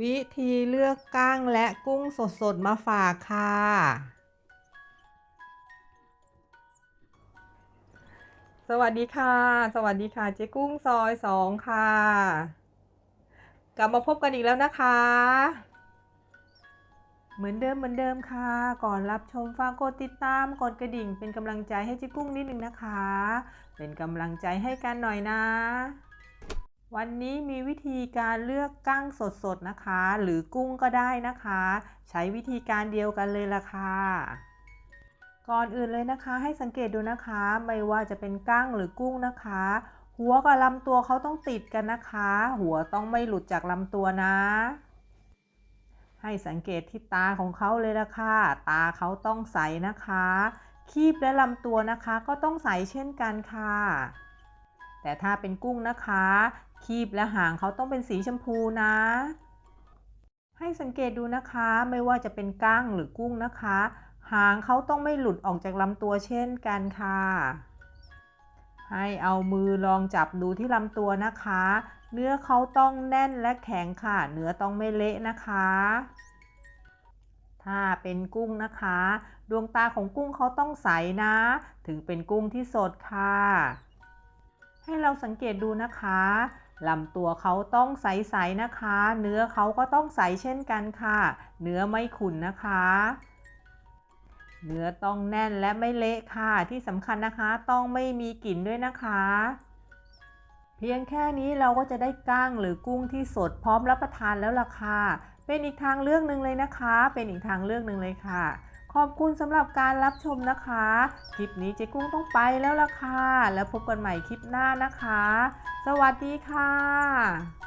วิธีเลือกก้างและกุ้งสดๆ มาฝากค่ะ สวัสดีค่ะ สวัสดีค่ะเจ๊กุ้งซอยสองค่ะ กลับมาพบกันอีกแล้วนะคะ เหมือนเดิมเหมือนเดิมค่ะ ก่อนรับชมฝากกดติดตามกดกระดิ่ง เป็นกำลังใจให้เจ๊กุ้งนิดนึงนะคะ เป็นกำลังใจให้กันหน่อยนะ วันนี้มีวิธีการเลือกกั้งสดๆนะคะ หรือกุ้งก็ได้นะคะ ใช้วิธีการเดียวกันเลยล่ะค่ะก่อนอื่นเลยนะคะ ให้สังเกตดูนะคะ ไม่ว่าจะเป็นกั้งหรือกุ้งนะคะ หัวกับลำตัวเขาต้องติดกันนะคะ หัวต้องไม่หลุดจากลำตัวนะ ให้สังเกตที่ตาของเขาเลยละค่ะ ตาเขาต้องใสนะคะ คีบและลำตัวนะคะ ก็ต้องใสเช่นกันค่ะ แต่ถ้าเป็นกุ้งนะคะ คีบและหางเขาต้องเป็นสีชมพูนะ ให้สังเกตดูนะคะไม่ว่าจะเป็นก้างหรือกุ้งนะคะ หางเขาต้องไม่หลุดออกจากลำตัวเช่นกันค่ะ ให้เอามือลองจับดูที่ลำตัวนะคะ เนื้อเขาต้องแน่นและแข็งค่ะ เนื้อต้องไม่เละนะคะถ้าเป็นกุ้งนะคะ ดวงตาของกุ้งเขาต้องใสนะ ถึงเป็นกุ้งที่สดค่ะ เราสังเกตดูนะคะลำตัวเขาต้องใสๆนะคะ เนื้อเขาก็ต้องใสเช่นกันค่ะ เนื้อไม่ขุ่นนะคะ เนื้อต้องแน่นและไม่เละค่ะ ที่สำคัญนะคะ ต้องไม่มีกลิ่นด้วยนะคะ เพียงแค่นี้เราก็จะได้ก้างหรือกุ้งที่สดพร้อมรับประทานแล้วล่ะค่ะเป็นอีกทางเลือกหนึ่งเลยนะคะ เป็นอีกทางเลือกหนึ่งเลยค่ะ ขอบคุณสำหรับการรับชมนะคะ คลิปนี้เจ๊กุ้งต้องไปแล้วล่ะค่ะ แล้วพบกันใหม่คลิปหน้านะคะ สวัสดีค่ะ